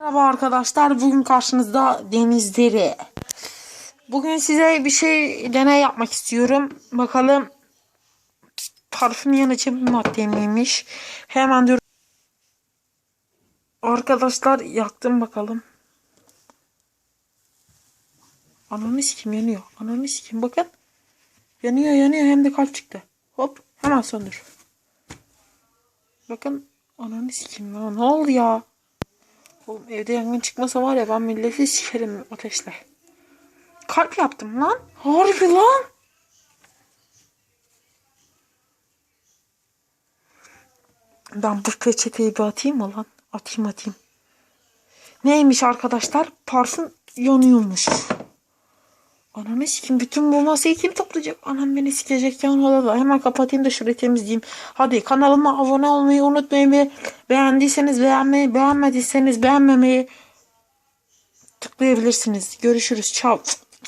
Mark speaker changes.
Speaker 1: Merhaba arkadaşlar. Bugün karşınızda Deniz Deri. Bugün size bir şey deney yapmak istiyorum. Bakalım parfüm yanıcı bir madde miymiş? Hemen dur. Arkadaşlar yaktım bakalım. Ananı sikim yanıyor. Ananı sikim bakın. Yanıyor yanıyor hem de kalp çıktı. Hop hemen söndür. Bakın ananı sikim ya ne oldu ya? Oğlum evde yangın çıkmasa var ya ben milleti sikerim ateşle. Kalp yaptım lan. Harbi lan. Ben bu peçeteyi bir atayım mı lan? Atayım atayım. Neymiş arkadaşlar? Parfüm yanıyormuş. Ananı sikim bütün bu masayı kim toplayacak? Anam beni sikecek yan odada. Hemen kapatayım da şurayı temizleyeyim. Hadi kanalıma abone olmayı unutmayın ve beğendiyseniz beğenmeyi, beğenmediyseniz beğenmemeyi tıklayabilirsiniz. Görüşürüz. Ciao.